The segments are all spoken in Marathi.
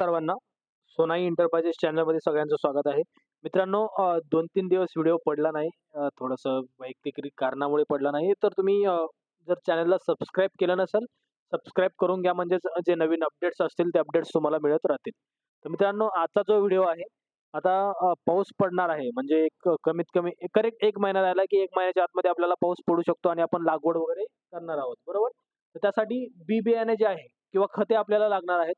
सर्वांना सोनाई इंटरप्राइजेस चॅनलमध्ये सगळ्यांचं स्वागत आहे. मित्रांनो दोन तीन दिवस व्हिडिओ पडला नाही. थोडंसं वैयक्तिक कारणामुळे पडला नाही. तर तुम्ही जर चॅनलला सबस्क्राईब केलं नसेल सबस्क्राईब करून घ्या. म्हणजेच जे नवीन अपडेट्स असतील ते अपडेट्स तुम्हाला मिळत राहतील. तर मित्रांनो आजचा जो व्हिडिओ आहे आता पाऊस पडणार आहे. म्हणजे एक कमीत कमी करेक्ट एक महिना राहिला की एक महिन्याच्या आतमध्ये आपल्याला पाऊस पडू शकतो आणि आपण लागवड वगैरे करणार आहोत. बरोबर? तर त्यासाठी बी बियाणे जे आहे किंवा खते आपल्याला लागणार आहेत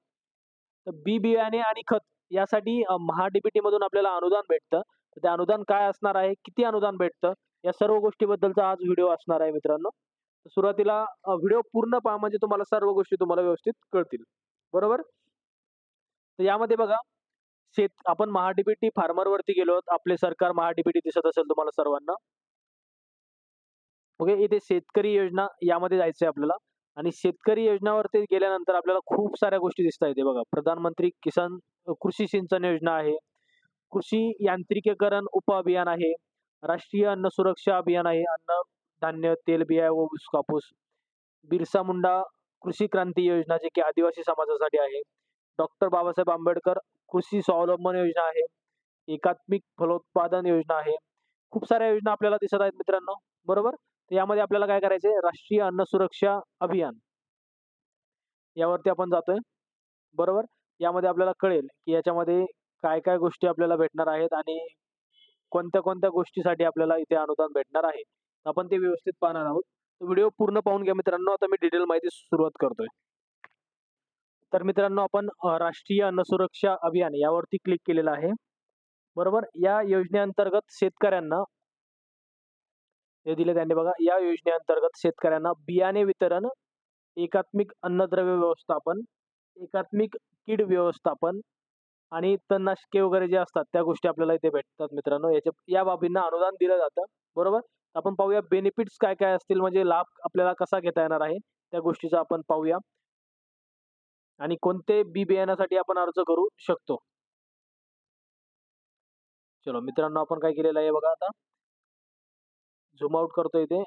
तर बी बियाणे आणि खत यासाठी महाडीबीटी मधून आपल्याला अनुदान भेटतं. तर ते अनुदान काय असणार आहे? किती अनुदान भेटतं? या सर्व गोष्टीबद्दलचा आज व्हिडिओ असणार आहे मित्रांनो. सुरुवातीला व्हिडिओ पूर्ण पहा म्हणजे तुम्हाला सर्व गोष्टी तुम्हाला व्यवस्थित कळतील. बरोबर? तर यामध्ये बघा शेत आपण महाडीबीटी फार्मर वरती गेलो आपले सरकार महाडीबीटी दिसत असेल तुम्हाला सर्वांना. ओके? इथे शेतकरी योजना यामध्ये जायचंय आपल्याला. आणि शेतकरी योजनावरती गेल्यानंतर आपल्याला खूप साऱ्या गोष्टी दिसत आहेत बघा. प्रधानमंत्री किसान कृषी सिंचन योजना आहे. कृषी यांत्रिकीकरण उप अभियान आहे. राष्ट्रीय अन्न सुरक्षा अभियान आहे. अन्न धान्य तेलबिया व ऊस कापूस. बिरसा मुंडा कृषी क्रांती योजना जे की आदिवासी समाजासाठी आहे. डॉक्टर बाबासाहेब आंबेडकर कृषी स्वावलंबन योजना आहे. एकात्मिक फलोत्पादन योजना आहे. खूप साऱ्या योजना आपल्याला दिसत आहेत मित्रांनो. बरोबर? तर यामध्ये आपल्याला काय करायचंय राष्ट्रीय अन्न सुरक्षा अभियान. यावरती आपण जातोय. बरोबर? यामध्ये आपल्याला कळेल की याच्यामध्ये काय काय गोष्टी आपल्याला भेटणार आहेत आणि कोणत्या कोणत्या गोष्टीसाठी आपल्याला इथे अनुदान भेटणार आहे. आपण ते व्यवस्थित पाहणार आहोत. व्हिडिओ पूर्ण पाहून घ्या मित्रांनो. आता मी डिटेल माहिती सुरुवात करतोय. तर मित्रांनो आपण राष्ट्रीय अन्न सुरक्षा अभियान यावरती क्लिक केलेलं आहे. बरोबर? या योजनेअंतर्गत शेतकऱ्यांना हे दिले त्यांनी. बघा या योजनेअंतर्गत शेतकऱ्यांना बियाणे वितरण एकात्मिक अन्नद्रव्य व्यवस्थापन एकात्मिक कीड व्यवस्थापन आणि तणनाशके वगैरे जे असतात त्या गोष्टी आपल्याला इथे भेटतात मित्रांनो. याच्या या बाबींना अनुदान दिलं जातं. बरोबर? आपण पाहूया बेनिफिट्स काय काय असतील म्हणजे लाभ आपल्याला कसा घेता येणार आहे त्या गोष्टीचा आपण पाहूया. आणि कोणते बी बियाण्यासाठी आपण अर्ज करू शकतो? चलो मित्रांनो आपण काय केलेलं आहे बघा आता. झूम आउट करतो इथे.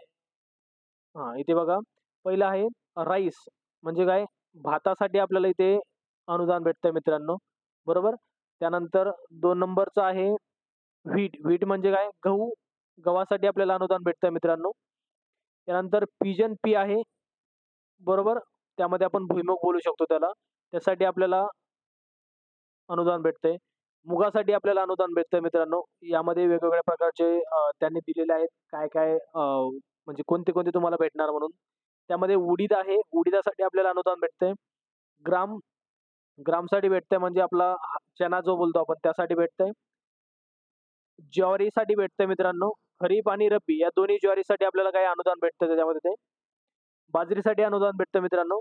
हा इथे बघा. पहिलं आहे राईस म्हणजे काय? भातासाठी आपल्याला इथे अनुदान भेटतंय मित्रांनो. बरोबर? त्यानंतर दोन नंबरचं आहे व्हीट व्हीट म्हणजे काय? गहू. गव्हासाठी आपल्याला अनुदान भेटतंय मित्रांनो. त्यानंतर पिजन पी आहे. बरोबर? त्यामध्ये आपण भुईमुग बोलू शकतो त्याला. त्यासाठी आपल्याला अनुदान भेटतंय. मुगासाठी आपल्याला अनुदान भेटतं मित्रांनो. यामध्ये वेगवेगळ्या प्रकारचे त्यांनी दिलेले आहेत. काय काय म्हणजे कोणते कोणते तुम्हाला भेटणार म्हणून. त्यामध्ये उडीद आहे. उडीदासाठी आपल्याला अनुदान भेटतंय. ग्राम ग्रामसाठी भेटतंय म्हणजे आपला चना जो बोलतो आपण त्यासाठी भेटतंय. ज्वारीसाठी भेटतंय मित्रांनो. खरीप आणि रब्बी या दोन्ही ज्वारीसाठी आपल्याला काही अनुदान भेटतं त्याच्यामध्ये ते. बाजरीसाठी अनुदान भेटतं मित्रांनो.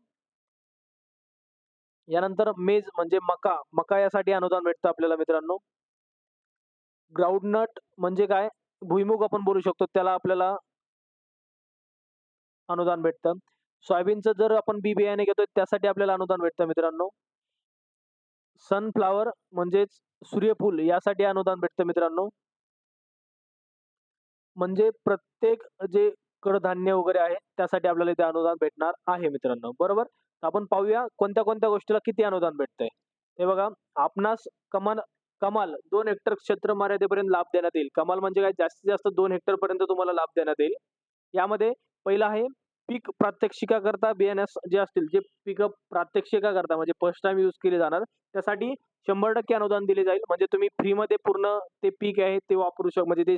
यानंतर मेज म्हणजे मका. मका यासाठी अनुदान भेटतं आपल्याला मित्रांनो. ग्राउंडनट म्हणजे काय? भुईमुग आपण बोलू शकतो. त्याला आपल्याला अनुदान भेटतं. सोयाबीनचं जर आपण बी बियाणे घेतोय त्यासाठी आपल्याला अनुदान भेटतं मित्रांनो. सनफ्लावर म्हणजेच सूर्यफूल यासाठी अनुदान भेटतं मित्रांनो. म्हणजे प्रत्येक जे कडधान्य वगैरे आहे त्यासाठी आपल्याला इथे अनुदान भेटणार आहे मित्रांनो. बरोबर? आपण पाहूया कोणत्या कोणत्या गोष्टीला किती अनुदान भेटतंय. हे बघा आपणास कमाल कमाल दोन हेक्टर क्षेत्र मर्यादेपर्यंत लाभ देण्यात येईल. कमाल म्हणजे काय? जास्तीत जास्त दोन हेक्टर पर्यंत तुम्हाला लाभ देण्यात येईल. यामध्ये पहिला आहे पीक प्रात्यक्षिका करता बियाण्यास जे असतील जे पीक प्रात्यक्षिका करता म्हणजे फर्स्ट टाइम यूज केले जाणार त्यासाठी शंभर टक्के अनुदान दिले जाईल. म्हणजे तुम्ही फ्रीमध्ये पूर्ण ते पीक आहे ते वापरू शक म्हणजे ते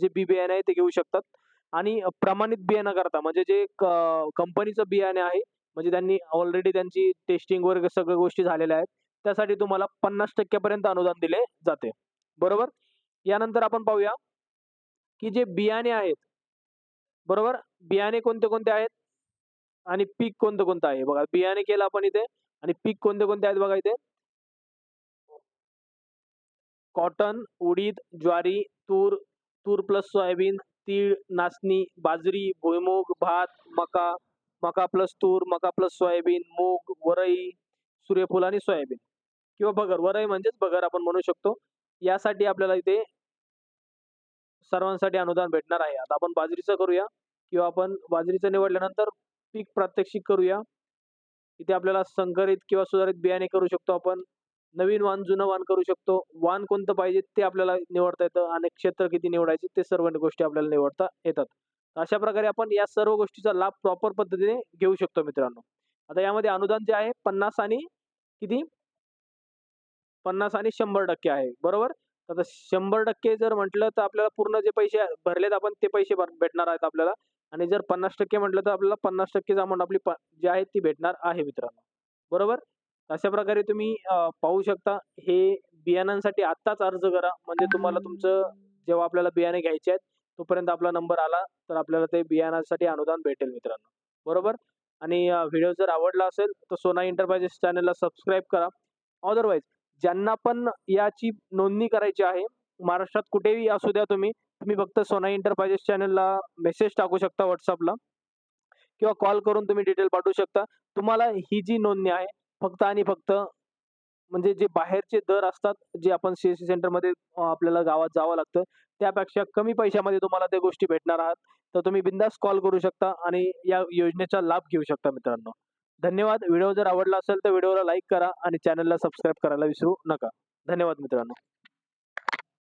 जे बी बियाणे आहे ते घेऊ शकतात. आणि प्रमाणित बियाणं करता म्हणजे जे कंपनीचं बियाणे आहे म्हणजे त्यांनी ऑलरेडी त्यांची टेस्टिंग वगैरे सगळ्या गोष्टी झालेल्या आहेत. त्यासाठी तुम्हाला पन्नास टक्क्यापर्यंत अनुदान दिले जाते. बरोबर? यानंतर आपण पाहूया की जे बियाणे आहेत बरोबर? बियाणे कोणते कोणते आहेत? आणि पीक कोणतं कोणतं आहे? बघा बियाणे केलं आपण इथे आणि पीक कोणते कोणते आहेत बघा इथे? कॉटन उडीद ज्वारी तूर तूर प्लस सोयाबीन तीळ नाचणी बाजरी भुईमूग भात मका मका प्लस तूर मका प्लस सोयाबीन मूग वरई सूर्यफूल आणि सोयाबीन. किंवा बगर वरई म्हणजेच बगर आपण म्हणू शकतो. यासाठी आपल्याला इथे सर्वांसाठी अनुदान भेटणार आहे. आता आपण बाजरीचं करूया किंवा आपण बाजरीचं निवडल्यानंतर पीक प्रात्यक्षिक करूया. इथे आपल्याला संकरित किंवा सुधारित बियाणे करू शकतो आपण. नवीन वाहन जुनं वाहन करू शकतो. वाहन कोणतं पाहिजे ते आपल्याला निवडता येतं आणि क्षेत्र किती निवडायचे ते सर्व गोष्टी आपल्याला निवडता येतात. अशा प्रकारे आपण या सर्व गोष्टीचा लाभ प्रॉपर पद्धतीने घेऊ शकतो मित्रांनो. आता यामध्ये अनुदान जे आहे पन्नास आणि किती? पन्नास आणि शंभर टक्के आहे. बरोबर? आता शंभर टक्के जर म्हटलं तर आपल्याला पूर्ण जे पैसे भरलेत आपण ते पैसे भर- भेटणार आहेत आपल्याला. आणि जर पन्नास टक्के म्हटलं तर आपल्याला पन्नास टक्केच अमाऊंट आपली जी आहे ती भेटणार आहे मित्रांनो. बरोबर? अशा प्रकारे तुम्ही पाहू शकता. हे बियाणांसाठी आत्ताच अर्ज करा. म्हणजे तुम्हाला तुमचं जेव्हा आपल्याला बियाणे घ्यायचे आहेत तोपर्यंत आपला नंबर आला तर आपल्याला ते बियाणासाठी अनुदान भेटेल मित्रांनो. बरोबर? आणि व्हिडिओ जर आवडला असेल तर सोना इंटरप्राइजेस चॅनलला सबस्क्राईब करा. अदरवाईज ज्यांना पण याची नोंदणी करायची आहे महाराष्ट्रात कुठेही असू द्या तुम्ही तुम्ही फक्त सोना इंटरप्राइजेस चॅनलला मेसेज टाकू शकता व्हॉट्सअपला किंवा कॉल करून तुम्ही डिटेल पाठवू शकता. तुम्हाला ही जी नोंदणी आहे फक्त आणि फक्त म्हणजे जे बाहेरचे दर असतात जे आपण सीएससी सेंटरमध्ये आपल्याला गावात जावं लागतं त्यापेक्षा कमी पैशामध्ये तुम्हाला त्या गोष्टी भेटणार आहात. तर तुम्ही बिंदास कॉल करू शकता आणि या योजनेचा लाभ घेऊ शकता मित्रांनो. धन्यवाद. व्हिडिओ जर आवडला असेल तर व्हिडिओला लाईक करा आणि चॅनलला सबस्क्राईब करायला विसरू नका. धन्यवाद मित्रांनो.